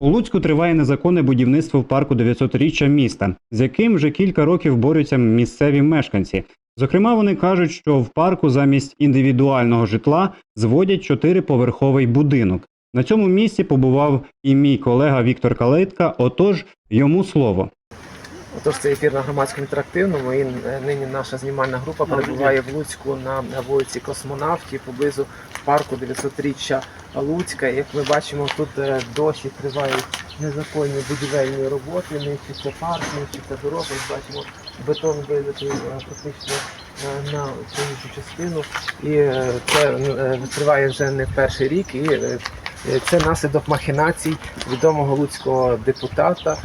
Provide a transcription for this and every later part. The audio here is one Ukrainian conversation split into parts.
У Луцьку триває незаконне будівництво в парку 900-річчя міста, з яким вже кілька років борються місцеві мешканці. Зокрема, вони кажуть, що в парку замість індивідуального житла зводять чотириповерховий будинок. На цьому місці побував і мій колега Віктор Калетка. Отож, йому слово. Отож, це ефір на громадському інтерактивному. І нині наша знімальна група перебуває в Луцьку на вулиці Космонавтів поблизу парку 900-річчя Луцька. Як ми бачимо, тут е, досі тривають незаконні будівельні роботи, нищиться парк, нищиться дорога. Ось бачимо бетон вилитий е, фактично е, на цю частину. І це триває вже не перший рік. І це наслідок махінацій відомого луцького депутата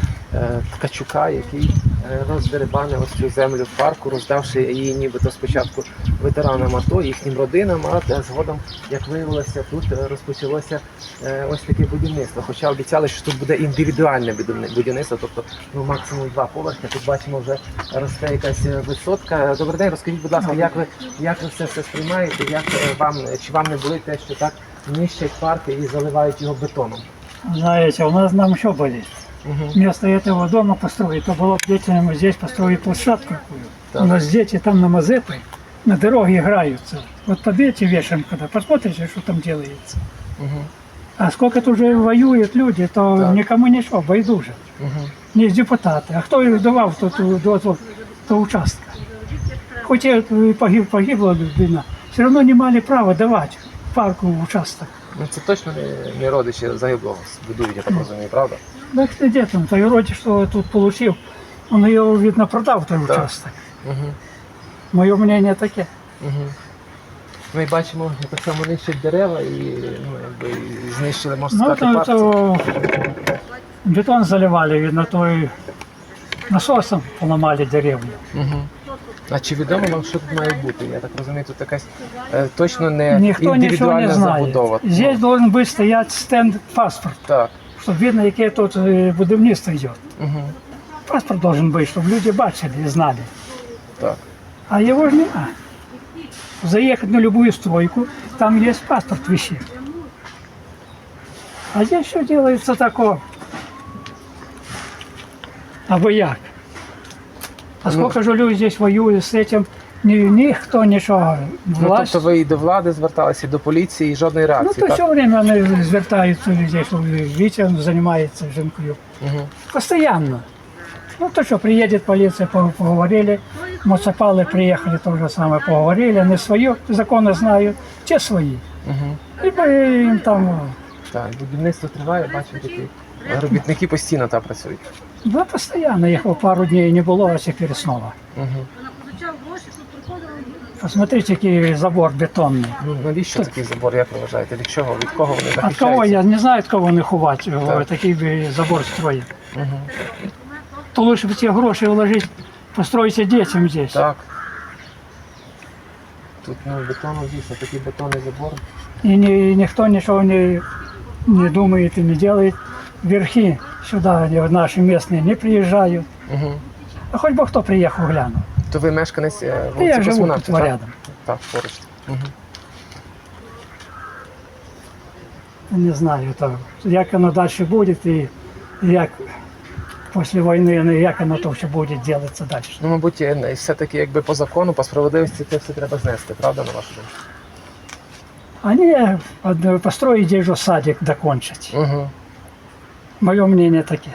Ткачука, який е, роздерибанив ось цю землю в парку, роздавши її нібито спочатку ветеранам АТО, їхнім родинам, а е, згодом, як виявилося, тут е, розпочалося е, ось таке будівництво. Хоча обіцяли, що тут буде індивідуальне будівництво, тобто ну, максимум два поверхи. Тут бачимо, вже росте якась е, висотка. Добрий день, розкажіть, будь ласка, як ви як ви все це сприймаєте? Як е, вам чи вам не були те, що так нищать парки і заливають його бетоном? Знаете, у нас нам еще болит Угу. Вместо этого дома построить, то было бы детям здесь построить площадку какую. Так. У нас дети там на Мазепы на дороге играются. Вот подъедете вечером, когда посмотрите, что там делается. Угу. А сколько тут уже воюют люди, то Так. никому ничего, байдуже. Угу. Не депутаты. А кто их давал в тот, до, до, до участка? Хоть и погиб, погибла людина, все равно не мали права давать парку участок. Ну це точно не, не родичі загиблого будують, я так розумію, правда? Да где там, той вроде что тут получил, он ее, видно, продал, той Да. участок. Угу. Мое мнение таке. Угу. Ми бачимо, як так само нищать дерева і, ну, якби, і знищили, можна Ну, сказати, то, парк. то бетон заливали, видно, той насосом поломали деревню. Угу. А чи відомо вам, що тут має бути? Я так розумію, тут якась е, точно не ничего індивідуальна не забудова. Здесь Ну, должен быть стоять стенд паспорт, так. Чтобы видно, яке тут будівництво йде. Угу. Паспорт должен быть, чтобы люди бачили и знали. Так. А его ж нема. Заехать на любую стройку, там есть паспорт висит. А здесь все делается такое. Або як? А сколько же людей здесь воюет с этим? Ні, ніхто нічого. Ну, Власть. тобто ви і до влади зверталися, і до поліції, і жодної Ну, реакції, то так? все время вони звертаються людей, що Вітя займається жінкою. Угу. Постоянно. Ну то что, приедет полиция, по- поговорили, муципалы приехали, то же самое, поговорили, они свое законы знают, те свои. Угу. Либо им там, Так, будівництво триває, бачимо такі. Робітники постійно там працюють. да, постоянно, их вот пару дней не было, а теперь снова. Угу. Посмотрите, какой забор бетонный. Ну, навіщо такий забор, як ви вважаєте? Від чого? Від кого вони От захищаються? кого, я не знаю, от кого не ховать, Так. такий би забор строить. Угу. То лучше бы те гроши вложить, построить детям здесь. Так. Тут ну, бетону дійсно такий бетонний забор. И ни, никто ничего не, не думает и не делает. Верхи сюда они, наши местные не приезжают. Угу. А хоть бы кто приехал глянул. То ви мешканець е, вулиці я живу тут так? рядом. Так, поруч. Угу. Не знаю, то, як воно далі буде і як після війни, ну, як воно то все буде робитися далі. Ну, мабуть, е, все-таки якби по закону, по справедливості це все треба знести, правда, на вашу думку? Они од- построить здесь же садик докончить. Угу. Мое мнение таке.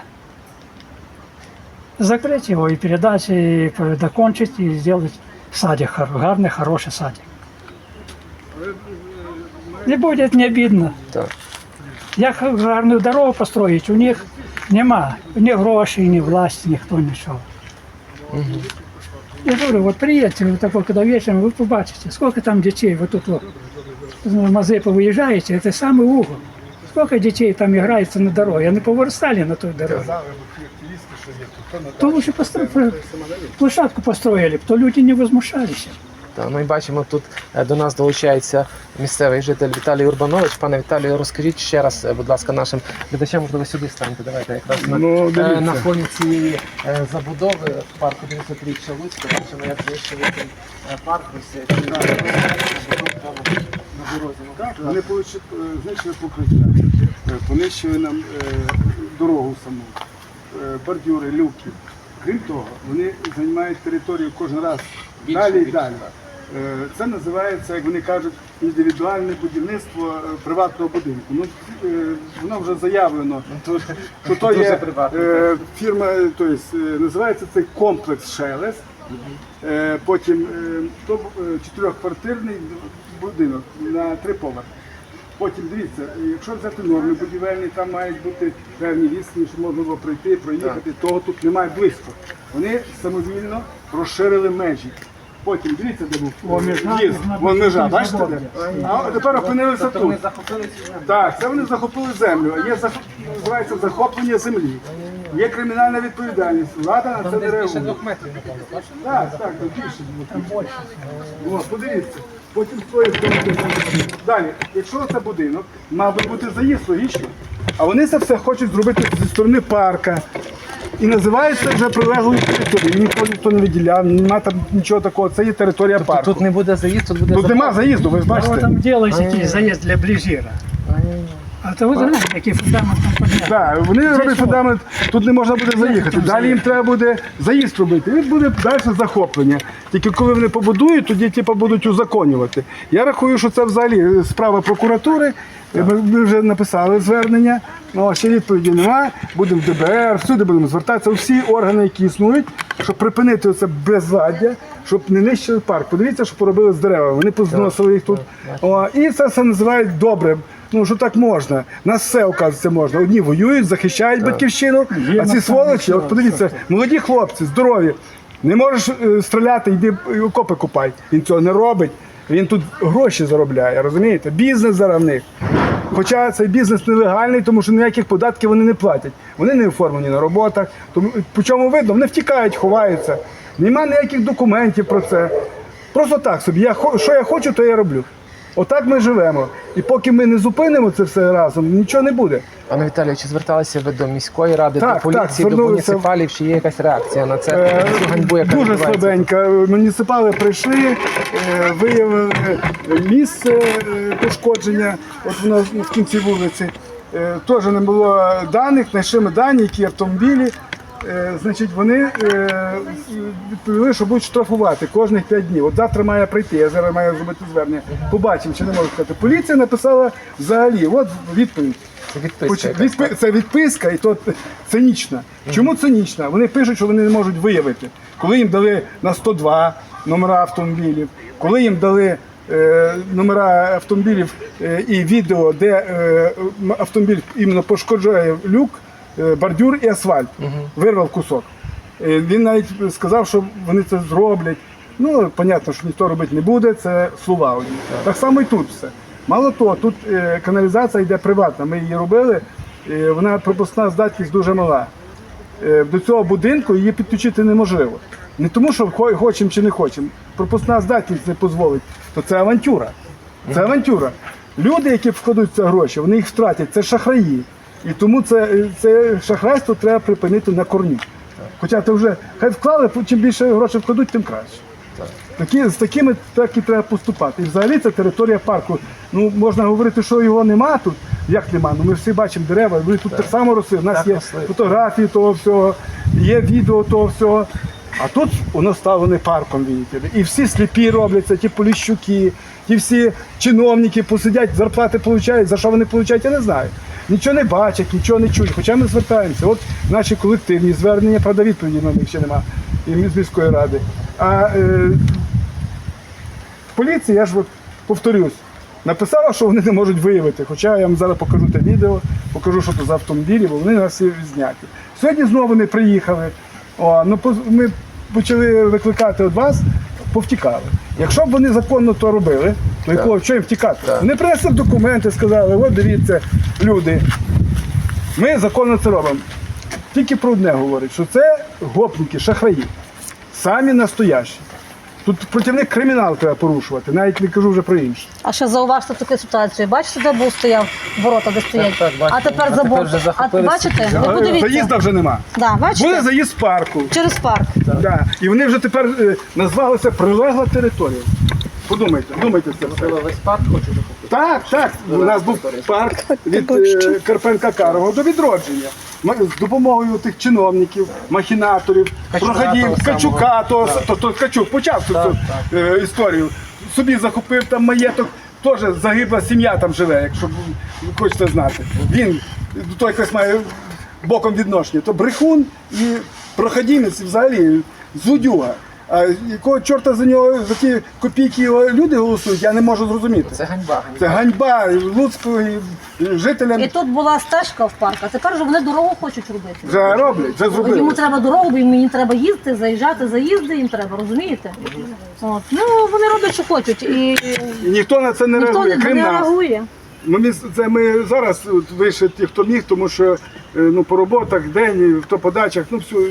Закрыть его и передать, и докончить, и сделать садик, хор- гарный, хороший садик. Не будет не обидно. Так. Як гарну дорогу построить, у них нема ні грошей, ні власті, ніхто нічого. Угу. Я говорю, вот приедете, вы такой, когда вечером, вы побачите, сколько там детей, вы тут вот, з Мазепи виїжджаєте, це самый угол. Сколько детей там играется на дороге, они повырастали на той дороге. То лучше постро... площадку построили, то люди не возмущались. Так, ми бачимо, тут е, до нас долучається місцевий житель Віталій Урбанович. Пане Віталію, розкажіть ще раз, е, будь ласка, нашим глядачам, можливо, сюди станьте. Давайте якраз на, Ну, е, на фоні цієї забудови в парку 900-річчя Луцька. Бачимо, як знищили е, парк. Ось е, ціна Вони знищили покриття, понищили нам дорогу саму, бордюри, люки. Крім того, вони займають територію кожен раз далі і далі. Е, Це називається, як вони кажуть, індивідуальне будівництво е, приватного будинку. Ну, е, воно вже заявлено, що то є фірма, то есть, е, називається цей комплекс Шелест. Потім то чотирьохквартирний будинок на три поверхи. Потім дивіться, якщо взяти норми будівельні, там мають бути певні відстані, щоб можна було пройти, проїхати. Того тут немає близько. Вони самовільно розширили межі. Потім дивіться, де був нами, Вон межа, бачите? де? А тепер опинилися Тобто тут. вони землю. Так, це вони захопили землю. Є зах... називається захоплення землі. Є кримінальна відповідальність. Влада на це Там не реагує. Так, так, більше. було. О, подивіться. Потім з тої сторони. Далі, якщо це будинок, мав би бути заїзд, логічно. А вони це все хочуть зробити зі сторони парка. І називається вже прилеглою територією. Ніхто ніхто не виділяв, немає там нічого такого. Це є територія парку. Тут не буде заїзд, тут буде Тут нема заїзду, ви ж бачите. там делать якийсь заїзд для ближира. А то ви знаєте, який фундамент там підняти. Так, вони роблять фундамент, тут не можна буде заїхати. Далі їм треба буде заїзд робити. І буде далі захоплення. Тільки коли вони побудують, тоді типу, будуть узаконювати. Я рахую, що це взагалі справа прокуратури. Ми, ми вже написали звернення, ну, ще відповіді немає. Будемо в ДБР, всюди будемо звертатися у всі органи, які існують, щоб припинити це безладдя, щоб не нищили парк. Подивіться, що поробили з деревами. Вони позносили їх тут. О, і це все називають добре. Ну що так можна? Нас все оказується можна. Одні воюють, захищають батьківщину, а ці сволочі, от подивіться, молоді хлопці, здорові. Не можеш е, стріляти, йди е, окопи купай. Він цього не робить. Він тут гроші заробляє, розумієте? Бізнес зараз в них. Хоча цей бізнес нелегальний, тому що ніяких податків вони не платять. Вони не оформлені на роботах. Тому по чому видно, вони втікають, ховаються. Нема ніяких документів про це. Просто так собі. Я що я хочу, то я роблю. Отак ми живемо. І поки ми не зупинимо це все разом, нічого не буде. Пане Віталію, чи зверталися ви до міської ради, Так, до поліції, так, до звернулися. муніципалів, чи є якась реакція на це? Е, на цю ганьбу, яка Дуже відбувається? слабенька. Муніципали прийшли, е, виявили місце е, пошкодження, от воно в кінці вулиці. Е, Теж не було даних, знайшли ми дані, які автомобілі. Е, Значить, вони е, відповіли, що будуть штрафувати кожних 5 днів. От завтра має прийти, я зараз маю зробити звернення. Побачимо, чи не можу сказати. Поліція написала взагалі, от відповідь. Відписка відпи- Це відписка, і то цинічна. Чому цинічна? Вони пишуть, що вони не можуть виявити. Коли їм дали на 102 номера автомобілів, коли їм дали е, номера автомобілів е, і відео, де е, автомобіль іменно пошкоджує люк, бордюр і асфальт, вирвав кусок. Е, Він навіть сказав, що вони це зроблять. Ну, понятно, що ніхто робити не буде, це слова одні. Так само і тут все. Мало того, тут е, каналізація йде приватна. Ми її робили, е, вона пропускна здатність дуже мала. Е, до цього будинку її підключити неможливо. Не тому, що хочемо чи не хочемо. Пропускна здатність не дозволить, то це авантюра. Це авантюра. Люди, які вкладуть в це гроші, вони їх втратять, це шахраї. І тому це, е, це шахрайство треба припинити на корню. Хоча це вже хай вклали, чим більше грошей вкладуть, тим краще. Такі, з такими так і треба поступати. І взагалі це територія парку. Ну можна говорити, що його нема тут. Як нема? Ну ми всі бачимо дерева, вони тут так само росли. У нас Так, є росли. фотографії того всього, є відео того всього. А тут воно стало парком, видите. І всі сліпі робляться, ті поліщуки, ті всі чиновники посидять, зарплати получають. За що вони получають, я не знаю. Нічого не бачать, нічого не чують. Хоча ми звертаємося. От наші колективні звернення, правда, відповіді на них ще немає і з міської ради. А е, поліція, я ж повторюсь, написала, що вони не можуть виявити. Хоча я вам зараз покажу те відео, покажу, що це за автомобілі, бо вони нас всі зняті. Сьогодні знову вони приїхали. О, ну, ми почали викликати від вас, повтікали. Якщо б вони законно то робили, то якого що їм втікати? Вони принесли документи, сказали, от дивіться, люди, ми законно це робимо. Тільки про одне говорить, що це гопники, шахраї. Самі настоящі. Тут проти них кримінал треба порушувати, навіть не кажу вже про інше. А ще зауважте таку ситуацію. Бачите, де був стояв ворота, де стоять. так, так, а тепер А забув. тепер вже А бачите? Ви подивіться. Заїзда вже нема. Да, бачите? Буде заїзд з парку. Через парк. Да. І вони вже тепер е, назвалися прилегла територія. Подумайте, думайте це. Весь парк хочу захопити. Так, так. У нас був парк від е, Карпенка Карого до відродження. Ми з допомогою тих чиновників, махінаторів, Качука проходів, Качука, то, то, то Качук почав цю, Так, цю е, історію. Собі захопив там маєток, теж загибла сім'я там живе, якщо ви хочете знати. Він до того якось має боком відношення. То брехун і проходімець і взагалі злодюга. А якого чорта за нього за ті копійки люди голосують, я не можу зрозуміти. Це ганьба. ганьба. Це ганьба і жителям І тут була стежка в парк, а тепер вже вони дорогу хочуть робити. вже роблять, вже зробили. Йому треба дорогу, бо їм треба їздити, заїжджати, заїзди їм треба, розумієте? От. Ну, вони роблять, що хочуть. І І ніхто на це не ніхто реагує, не, крім не реагує. Ми, це ми зараз вийшли ті, хто міг, тому що е, ну, по роботах, день, хто по дачах, ну всю,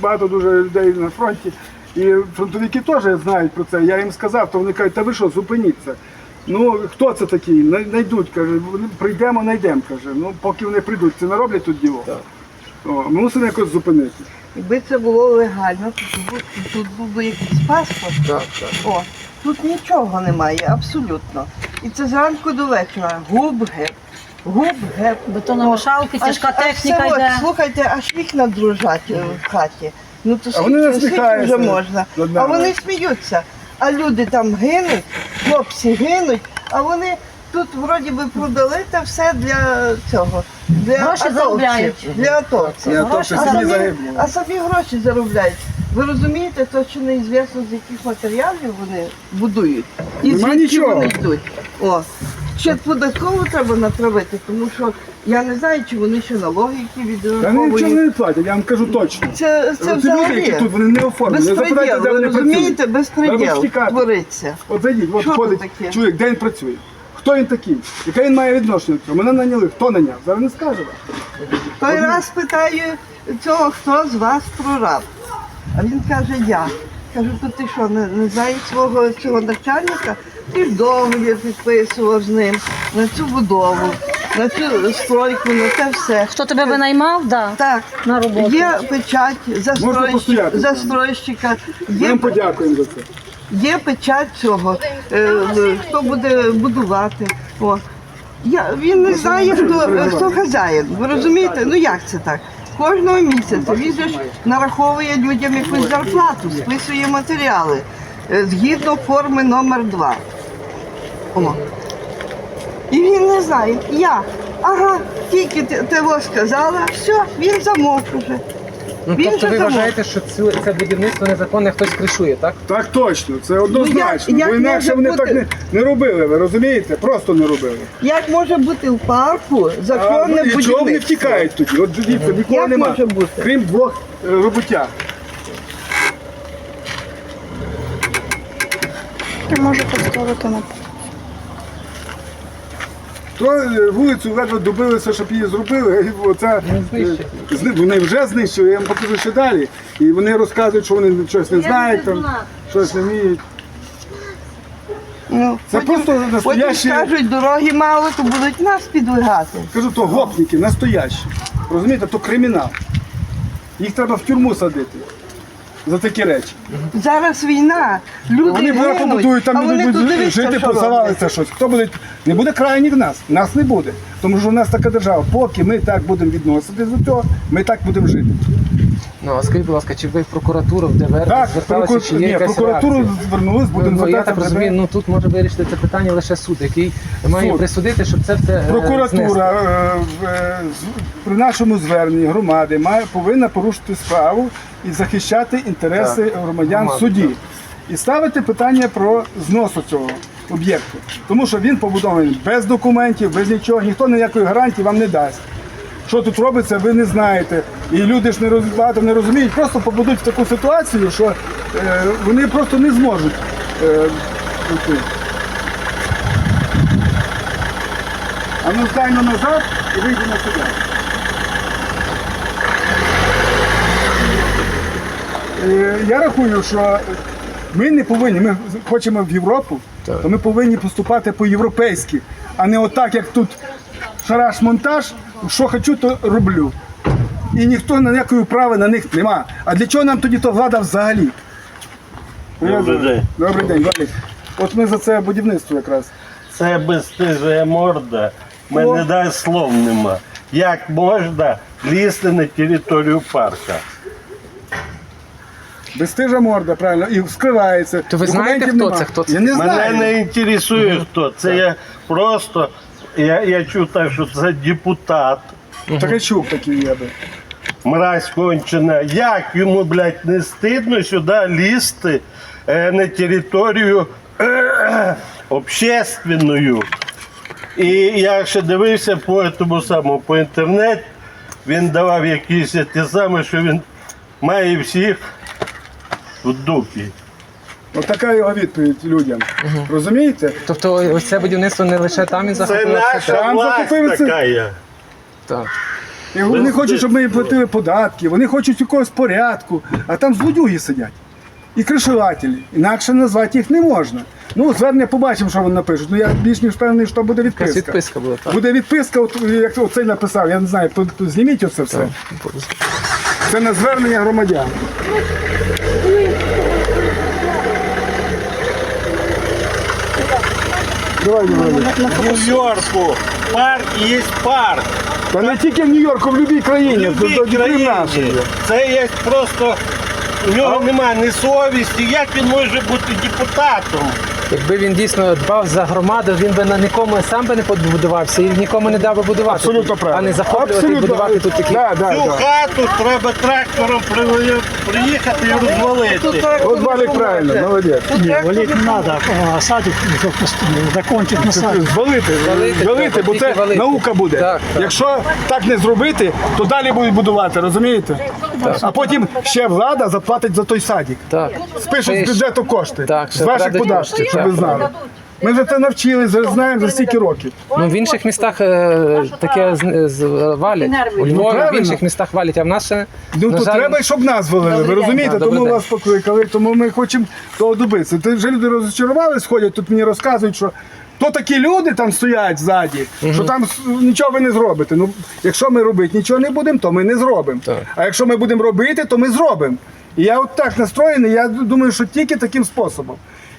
багато дуже людей на фронті. І фронтовики теж знають про це. Я їм сказав, то вони кажуть, та ви що, зупиніться. Ну, хто це такі? Най- Найдуть, каже, «Вони- прийдемо, найдемо, каже. Ну, поки вони прийдуть, це не роблять тут діло. О, ми мусимо якось зупинити. Якби це було легально, тут, був- тут був би якийсь паспорт. Так, так. О, тут нічого немає, абсолютно. І це зранку до вечора. Губ-геп, губ-геп. Бетономішалки, тяжка Аж- аж техніка це от, йде. слухайте, аж вікна дружать е, в хаті. Ну то А вони скільки, скільки вже можна. А вони сміються. А люди там гинуть, хлопці гинуть, а вони тут вроді би продали та все для цього. Для Гроші атовців, заробляють. Для атовців. Гроші А самі самі, загиблі. а самі гроші заробляють. Ви розумієте, то що неізвісно, з яких матеріалів вони будують. І Нема звідки нічого. вони йдуть. О. Ще податково треба натравити, тому що я не знаю, чи вони ще налоги які Та вони відраховують. нічого не платять, я вам кажу точно. Це, це Ці люди, які взагалі тут, вони не оформлені. Не запитайте, безпреділ. де Ви вони розумієте, працюють. Треба безпреділ втікати. твориться. От зайдіть, от Що ходить таке? чоловік, де він працює. Хто він такий? Яке він має відношення до цього? Мене наняли. Хто наняв? Зараз не скаже вам. Той раз питаю цього, хто з вас прораб. А він каже, я. Кажу, то ти що, не, не знаєш свого цього начальника? Ти ж договір підписував з ним на цю будову, на цю стройку, на це все. Хто тебе винаймав? Да. Так, На роботу. є печать застройщика, постояти. застройщика, Ми є, вам подякуємо за це. є печать цього, е, хто буде будувати. О. Я, він не знає, хто, хто хазяїн. Ви розумієте? Ну як це так? Кожного місяця він же ж нараховує людям якусь зарплату, списує матеріали е, згідно форми номер 2 О. І він не знає. Я. Ага, тільки ти того сказала, все, він замовк уже. Ну, Він тобто же ви вважаєте, що цю, це будівництво незаконне хтось кришує, так? Так точно, це однозначно. Ну, як- Бо як інакше може вони бути? так не, не робили, ви розумієте? Просто не робили. Як може бути в парку А, законне і чого вони будівництво? втікають тоді? От дивіться, нікого Як нема. може бути? Крім двох е, роботяг. То е, вулицю ледве добилися, щоб її зробили. І Оце, знищили. е, вони вже знищили, я вам покажу ще далі. І вони розказують, що вони щось не знають, там, щось не вміють. Ну, Це потім, просто потім настоящі- скажуть, дороги мало, то будуть нас підвигати. Кажу, то гопники, настоящі. Розумієте, то кримінал. Їх треба в тюрму садити за такі речі. Зараз війна, люди Вони гинуть, побудують, а там вони люди будуть жити, посавалися щось. Хто буде? Не буде крайніх нас. Нас не буде. Тому що у нас така держава. Поки ми так будемо відноситись до цього, ми так будемо жити. Ну, а скажіть, будь ласка, чи ви в прокуратуру, в ДВР Так, зверталися, чи є Ні, якась прокуратуру реакція? звернулись, Ну, будемо ну, я звертатися. так в розумію, ну тут може вирішити це питання лише суд, який має Суд. присудити, щоб це все е, знести. Прокуратура е, в- е, з- при нашому зверненні громади має повинна порушити справу і захищати інтереси Так. громадян в Громади, суді. І ставити питання про зносу цього об'єкту. Тому що він побудований без документів, без нічого, ніхто ніякої гарантії вам не дасть. Що тут робиться, ви не знаєте. І люди ж не роз... багато не розуміють, просто побудуть в таку ситуацію, що е, вони просто не зможуть. Е. А ну стайно назад і вийдемо сюди. Е, Я рахую, що ми не повинні, ми хочемо в Європу, то ми повинні поступати по-європейськи, а не отак, як тут шараш-монтаж, що хочу, то роблю. І ніхто ніякої права на них нема. А для чого нам тоді то влада взагалі? Добрий день. Добрий день, Валерій. От ми за це будівництво якраз. Це безстижа морда. Мене дай слов нема. Як можна лізти на територію парка? Безстижа морда, правильно, і скривається. То ви знаєте, хто нема. це? Хто це? Я не Мене знаю. не інтересує хто. Це я просто. Я, я чув так, що це депутат. Так чув такий я би. Мразь кончена. Як йому, блядь, не стидно сюди лізти е, на територію е, общественную. І я ще дивився по тому самому по інтернету, він давав якісь ті самі, що він має всіх в дупі. От така його відповідь людям. Розумієте? Тобто ось це будівництво не лише там він Це наша Там власть захопили це. така. Так. І вони хочуть, щоб ми їм платили податки, вони хочуть якогось порядку, а там злодюги сидять. І кришувателі. Інакше назвати їх не можна. Ну, звернення побачимо, що вони напишуть. Ну я більш ніж впевнений, що буде Якась відписка. відписка була, так. Буде відписка, от як оцей написав, я не знаю, хто, хто зніміть оце все. Це на звернення громадян. Давай, давай. В Нью-Йорку парк є парк. Та не тільки в Нью-Йорку, в будь-якій країні. В любій країні. Це є просто. У нього немає ні совісті. Як він може бути депутатом? Якби він дійсно дбав за громаду, він би на нікому сам би не побудувався і нікому не дав би будувати. Абсолютно правильно. А не захоплювати і будувати тут такі. Да, да, Цю да. хату треба трактором при- приїхати і розвалити. От Валік правильно, молодець. Не, валить не надо, а садик только закончить на садик. Звалити, Звалити, звалити, бо це валити. наука буде. Так, так. Якщо так не зробити, то далі будуть будувати, розумієте? А потім ще влада заплатить за той садик. Так. Спишуть з бюджету кошти, Так, з ваших кошти, щоб ви знали. Ми вже це навчились, вже знаємо за стільки років. Ну, в інших містах е, таке з, з, валять. У Львові, в правильно. інших містах валять, а в нас ще, Ну на то жаль, треба, щоб нас валили, ви розумієте? Добрий тому день. вас покликали, тому ми хочемо того добитися. Ти вже люди розчарувались, ходять, тут мені розказують, що то такі люди там стоять ззаді, що там с- нічого ви не зробите. Ну, якщо ми робити нічого не будемо, то ми не зробимо. Так. А якщо ми будемо робити, то ми зробимо. І я от так настроєний, я думаю, що тільки таким способом.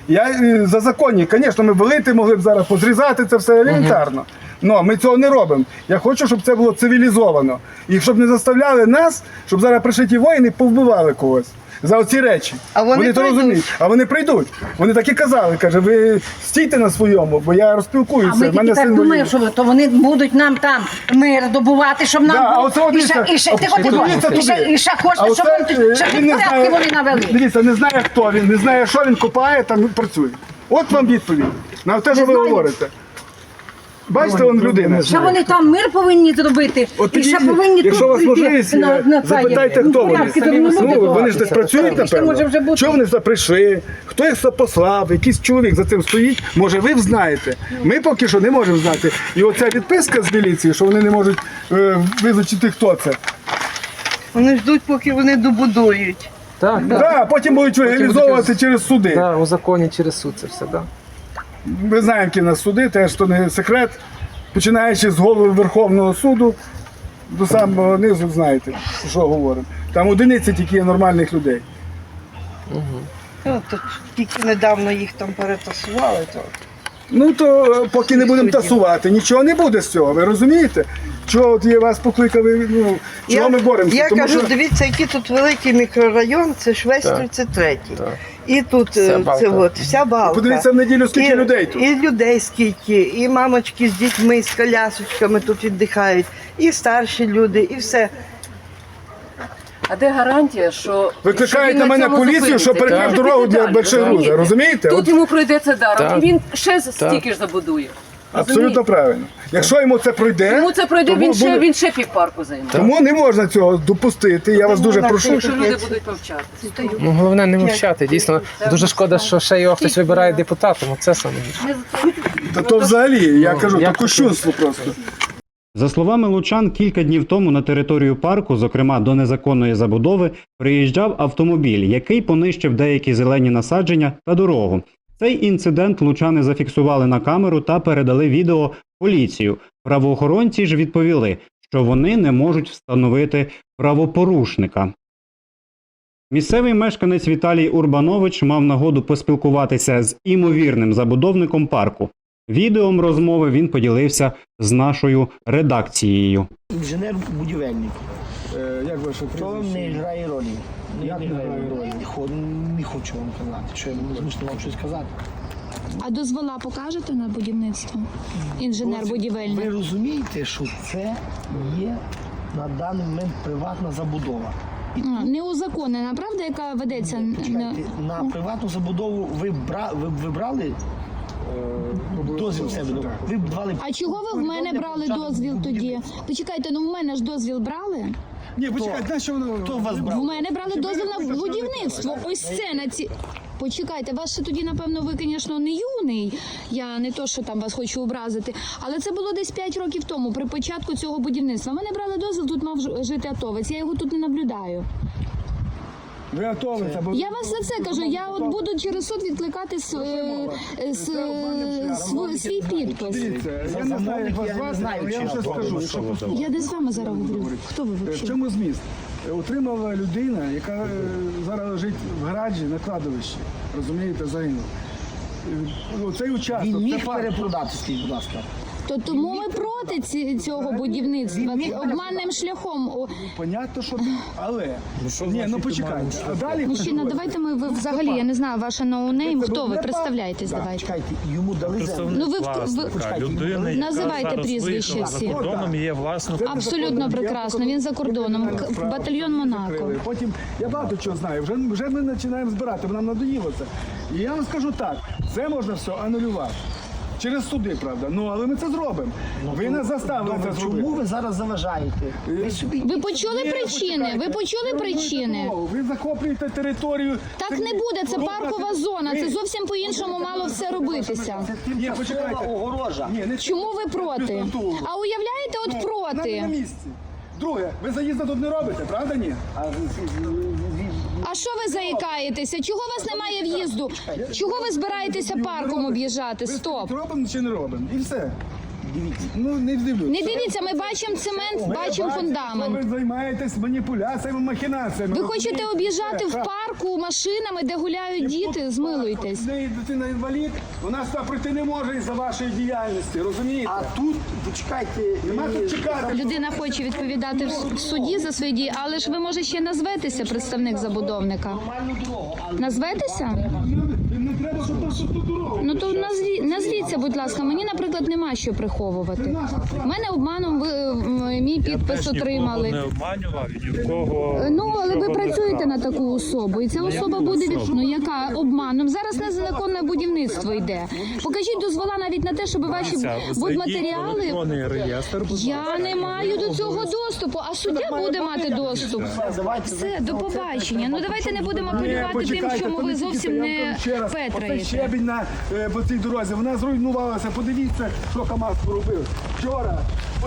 Я е, за законні, звісно, ми велити могли б зараз позрізати це все елементарно. Ну, ми цього не робимо. Я хочу, щоб це було цивілізовано. І щоб не заставляли нас, щоб зараз прийшли ті воїни повбивали когось. За оці речі. А вони то прийдуть. розуміють. А вони прийдуть. Вони так і казали, каже, ви стійте на своєму, бо я А розпілкуюся. ми в мене тільки так син думаємо, воює. що ви- то вони будуть нам там мир добувати, щоб нам Да, а було. от і ще, дивіться, і ще, ти от хоч подивіться і ще, туди. і ще А хочете, щоб оце, е, ще він не порядки знає- вони навели. Дивіться, не знає хто він, не знає, що він копає, там працює. От вам відповідь на те, що ви говорите. Бачите, он людина. Що вони там мир повинні зробити, От і ще підійдіть, повинні якщо у вас тут прийти можливість, на- е, на це. запитайте, Ну, хто вони. порядки то не буде Ну, вони ж десь працюють, Ще може вже напевно. бути. Чого вони сюди прийшли? Хто їх сюди послав? Якийсь чоловік за цим стоїть? Може, ви знаєте? Ми поки що не можемо знати. І оця відписка з міліції, що вони не можуть е, визначити, хто це. Вони ждуть, поки вони добудують. Так, так. Да, потім будуть реалізовувати через- через суди. Да, у законі через суд це все, так. Ми знаємо, які нас суди, теж то не секрет. Починаючи з голови Верховного суду до самого низу, знаєте, що говоримо. Там одиниці тільки є нормальних людей. Ну, то тільки недавно їх там перетасували. То. Ну то е, поки не будемо тасувати, нічого не буде з цього, ви розумієте? Чого от я вас покликали, ну, чого ми боремося? Я Тому кажу, що дивіться, який тут великий мікрорайон, це ж весь Так. 33-й. Так. І тут Вся е, балка. це от, вся балка. подивіться в неділю, скільки і, людей тут. І людей скільки, і мамочки з дітьми, з колясочками тут віддихають, і старші люди, і все. А де гарантія, що викликають на мене поліцію, що щоб перекрив дорогу для Большого розумієте? розумієте? Тут йому пройдеться даром, і він ще стільки ж забудує. Абсолютно правильно. Якщо йому це пройде, Йому це пройде, він ще буде- він ще півпарку займе. тому не можна цього допустити. Я вас дуже прошу. так, Що люди будуть повчатися. Ну, головне не мовчати. Дійсно, дуже шкода, що ще його хтось вибирає депутатом. Оце саме гірше. Та то взагалі, я Ну, кажу, як то це? кощунство просто. За словами лучан, кілька днів тому на територію парку, зокрема до незаконної забудови, приїжджав автомобіль, який понищив деякі зелені насадження та дорогу. Цей інцидент лучани зафіксували на камеру та передали відео поліцію. Правоохоронці ж відповіли, що вони не можуть встановити правопорушника. Місцевий мешканець Віталій Урбанович мав нагоду поспілкуватися з імовірним забудовником парку. Відеом розмови він поділився з нашою редакцією. Інженер-будівельник. Е, Як ваше То не грає ролі. Як не грає ролі? Не, хо- не хочу вам казати, що я не змушений вам щось казати. А дозвола покажете на будівництво? Інженер-будівельник. Ви розумієте, що це є на даний момент приватна забудова. І А, Неузаконена, правда, яка ведеться? Чекайте, на приватну забудову ви, бра, ви, ви брали дозвіл себе? ну, Ви б давали А чого ви в мене брали дозвіл тоді? Почекайте, ну в мене ж дозвіл брали. Ні, почекайте, на що воно? Хто вас В брав? мене брали дозвіл на будівництво. Ось це на ці. Почекайте, вас ще тоді, напевно, ви, звісно, не юний. Я не то, що там вас хочу образити, але це було десь 5 років тому, при початку цього будівництва. В Мене брали дозвіл, тут мав ж- жити атовець. Я його тут не наблюдаю. Ви готові? бо... Я вас за це кажу. Я от буду через суд відкликати с- е, е, с- е, св- свій підпис. Дивіться, я не знаю, як вас звати, але я вам щось скажу. Я не з вами зараз говорю. Хто ви Е, В взагалі? чому зміст? Е, Отримала людина, яка е, зараз лежить в гаражі на кладовищі. Розумієте, загинув. Е, Оцей участок. Він це міг парк. перепродати, скажіть, будь ласка. То тому ми проти ці, цього будівництва обманним шляхом. Понятно, що так. Але ні, ну почекайте. А далі Мужчина, давайте ми ви взагалі. Я не знаю ваше ноунейм. Хто ви представляєтесь? Давайте. Чекайте, йому дали землю. Ну ви в- ви людина, Називайте прізвище всі. за кордоном, є власником. абсолютно прекрасно. Він за кордоном. Батальйон Монако. Потім я багато чого знаю. Вже, вже ми починаємо збирати, нам надоїло це. І я вам скажу так: це можна все анулювати. Через суди, правда. Ну але ми це зробимо. Ви нас заставили це чому зробити. ви зараз заважаєте? Ви собі Ви почули Ні, причини? почекайте. Ви почули Ви причини? робите Ви захоплюєте територію. Так не буде. Це паркова зона. Це зовсім по-іншому мало все робитися. Ні, почекайте. огорожа. Ні, не Чому ви проти? А уявляєте, от Нам не на проти. місці. Друге, ви заїзду тут не робите, правда ні? А що ви заїкаєтеся? Чого у вас немає в'їзду? Чого ви збираєтеся парком об'їжджати? Стоп. робимо чи не робимо? І все. Дивіться. Ну не дивлюсь. Не дивіться, ми бачимо цемент, Ми бачимо бачимо, фундамент. Ви займаєтесь маніпуляціями, махінаціями. Ви хочете об'їжджати в парку машинами, де гуляють діти? Змилуйтесь. В неї дитина інвалід, вона сюди прийти не може із-за вашої діяльності, розумієте? А тут, почекайте, Нема тут чекати. Людина хоче відповідати в суді за свої дії, але ж ви може ще назветеся представник забудовника. Назветеся? Не треба, щоб просто тут. Ну то назві, назвіться, будь ласка. Мені, наприклад, нема що приховувати. Мене обманом ви мій підпис Нікого не отримали. обманював, ні в кого. Ну, але ви працюєте на таку особу, і ця особа буде від ну яка обманом. Зараз незаконне будівництво йде. Покажіть дозвола навіть на те, щоб ваші будматеріали. Я не маю до цього доступу, а суддя буде мати доступ. Все, до побачення. Ну давайте не будемо апелювати тим, чому ви зовсім не петраєте. Е, по цій дорозі, вона зруйнувалася. Подивіться, що КАМАЗ поробив. Вчора,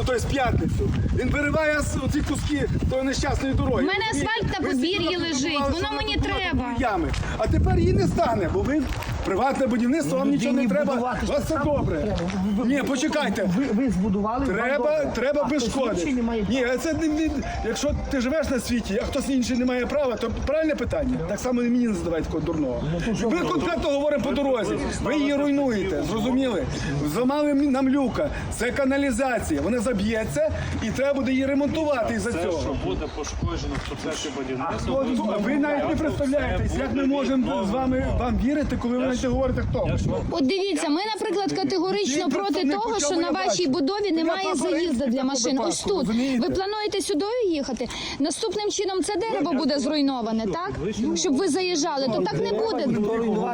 тобто в п'ятницю, він вириває оці куски тої нещасної дороги. В мене асфальт на Ви подвір'ї лежить, готувалися воно мені треба. Ями. А тепер її не стане, бо ви приватне будівництво, вам нічого не треба. У вас все добре. Ні, почекайте. Ви, ви збудували Треба, треба а без хтось шкоди. інший не має Ні, це не, не- якщо ти живеш на світі, а хтось інший не має права, то правильне питання. Так само і мені не задавайте такого дурного. Ми конкретно говоримо по дорозі. Ви її руйнуєте, зрозуміли? Зламали нам люка. Це каналізація. Вона заб'ється і треба буде її ремонтувати із-за цього. що буде пошкоджено в процесі будівництва. От, буде ви навіть не представляєтесь, як ми можемо з вами вам вірити, коли ви навіть не говорите хто. От дивіться, ми, наприклад, категорично Ті проти представник того, почав що на вашій будові немає заїзду для такого машин. випадку, Ось тут. розумієте? Ви плануєте сюди їхати? Наступним чином це дерево буде зруйноване, так? Щоб ви заїжджали, то так не буде.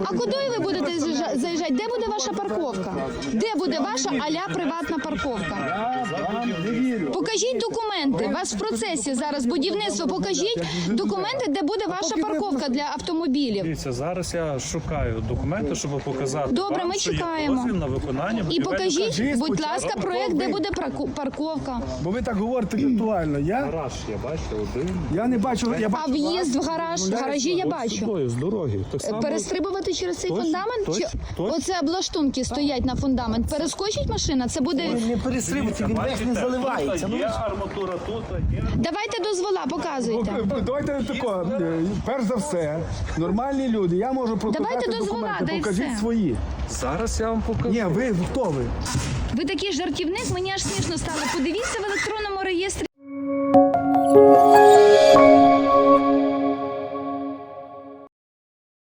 А куди ви будете заїжджа- заїжджати? Де буде ваша парковка? Де буде ваша аля приватна парковка? Покажіть документи. У вас в процесі зараз будівництво. Покажіть документи, де буде ваша парковка для автомобілів. Дивіться, зараз я шукаю документи. щоб показати. Добре, вам, ми що є чекаємо. дозвіл на виконання І покажіть, будь ласка, проект, де буде парку- парковка. Бо ви так говорите віртуально. Я, гараж. Я бачу один. я не бачу, я А бачу в'їзд в гараж, Гуляєте гаражі я бачу. з дороги. Так само Перестрибувати через цей Точно, фундамент? точно, Чи точно. оце облаштунки стоять на фундамент? Перескочить машина? Це буде. Не перестрибуйте, він весь не заливається. Ну, Є арматура тут, є. Давайте дозвола, показуйте. Ну, Давайте тако, е, перш за все, нормальні люди. Я можу Давайте дозвола, документи. да і Покажіть все. свої. Зараз я вам покажу. Ні, ви хто ви? Ви такий жартівник, мені аж смішно стало. Подивіться в електронному реєстрі.